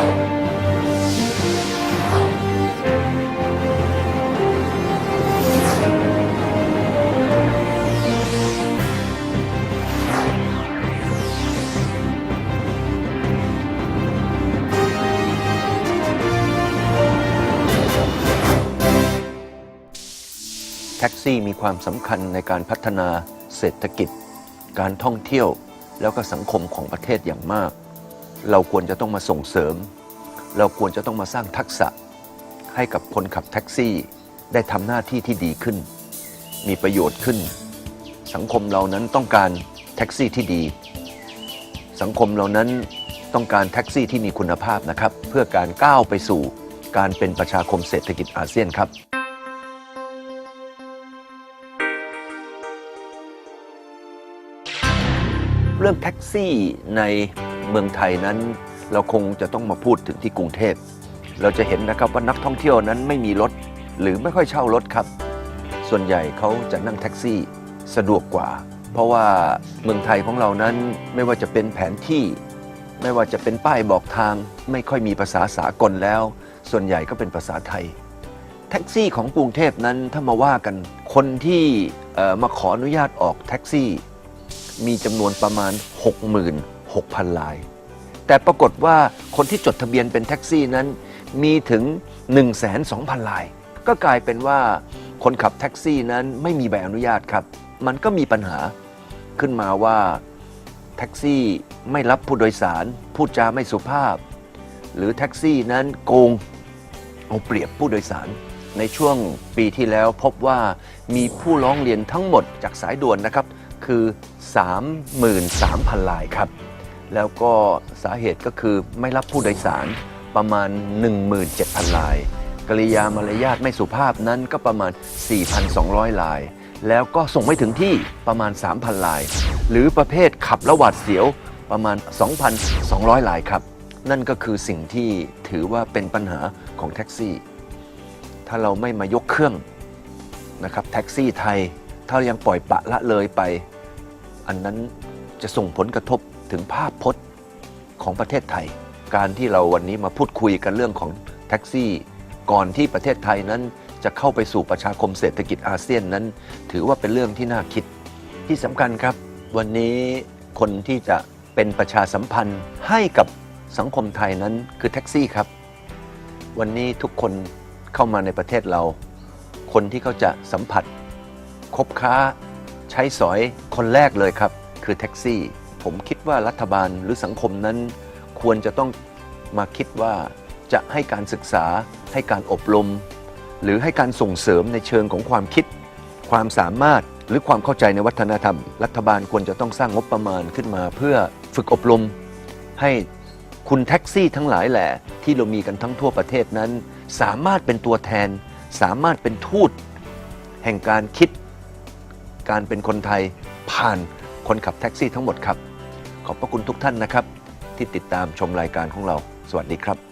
แท็กซี่มีความสำคัญในการพัฒนาเศรษฐกิจ การท่องเที่ยว แล้วก็สังคมของประเทศอย่างมาก เราควรจะต้องมาส่งเสริม เราควรจะต้องมาสร้างทักษะ ให้กับคนขับแท็กซี่ได้ทำหน้าที่ที่ดีขึ้น มีประโยชน์ขึ้น สังคมเรานั้นต้องการแท็กซี่ที่ดี สังคมเรานั้นต้องการแท็กซี่ที่มีคุณภาพนะครับ เพื่อการก้าวไปสู่การเป็นประชาคมเศรษฐกิจอาเซียนครับเรื่องแท็กซี่ใน เมืองไทยนั้น เราคงจะต้องมาพูดถึงที่กรุงเทพ เราจะเห็นนะครับว่านักท่องเที่ยวนั้นไม่มีรถ หรือไม่ค่อยเช่ารถครับ ส่วนใหญ่เขาจะนั่งแท็กซี่สะดวกกว่า เพราะว่าเมืองไทยของเรานั้นไม่ว่าจะเป็นแผนที่ ไม่ว่าจะเป็นป้ายบอกทาง ไม่ค่อยมีภาษาสากลแล้ว ส่วนใหญ่ก็เป็นภาษาไทย แท็กซี่ของกรุงเทพนั้นถ้ามาว่ากันคนที่มาขออนุญาตออกแท็กซี่ มีจำนวนประมาณ 6,000 ลาย แต่ปรากฏว่าคนที่จดทะเบียนเป็นแท็กซี่นั้นมีถึง 12,000 ลาย ก็กลายเป็นว่าคนขับแท็กซี่นั้นไม่มีใบอนุญาตครับ มันก็มีปัญหาขึ้นมาว่าแท็กซี่ไม่รับผู้โดยสาร พูดจาไม่สุภาพ หรือแท็กซี่นั้นโกงเอาเปรียบผู้โดยสาร ในช่วงปีที่แล้วพบว่ามีผู้ร้องเรียนทั้งหมดจากสายด่วนนะครับ คือ 33,000ลายครับ แล้วก็สาเหตุก็คือไม่รับผู้โดยสารประมาณ 17,000 ลาย กริยามารยาทไม่สุภาพนั้นก็ประมาณ 4,200 ลาย แล้วก็ส่งไม่ถึงที่ประมาณ 3,000 ลาย หรือประเภทขับล้วหวาดเสียวประมาณ 2,200 ลายครับ นั่นก็คือสิ่งที่ถือว่าเป็นปัญหาของแท็กซี่ ถ้าเราไม่มายกเครื่องนะครับแท็กซี่ไทย ถ้ายังปล่อยปะละเลยไป อันนั้นจะส่งผลกระทบ ถึงภาพพจน์ของประเทศไทย การที่เราวันนี้มาพูดคุยกันเรื่องของแท็กซี่ ก่อนที่ประเทศไทยนั้นจะเข้าไปสู่ประชาคมเศรษฐกิจอาเซียนนั้น ถือว่าเป็นเรื่องที่น่าคิดที่สำคัญครับ วันนี้คนที่จะเป็นประชาสัมพันธ์ให้กับสังคมไทยนั้นคือแท็กซี่ครับ วันนี้ทุกคนเข้ามาในประเทศเรา คนที่เขาจะสัมผัส คบค้า ใช้สอยคนแรกเลยครับ คือแท็กซี่ ผมคิดว่ารัฐบาลหรือสังคมนั้น ควรจะต้องมาคิดว่าจะให้การศึกษา ให้การอบรม หรือให้การส่งเสริมในเชิงของความคิด ความสามารถหรือความเข้าใจในวัฒนธรรม รัฐบาลควรจะต้องสร้างงบประมาณขึ้นมา เพื่อฝึกอบรม ให้คุณแท็กซี่ทั้งหลายแหละ ที่เรามีกันทั้งทั่วประเทศนั้น สามารถเป็นตัวแทน สามารถเป็นทูต แห่งการคิด การเป็นคนไทยผ่านคนขับแท็กซี่ทั้งหมดครับ ขอบพระคุณทุกท่านนะครับ ที่ติดตามชมรายการของเรา สวัสดีครับ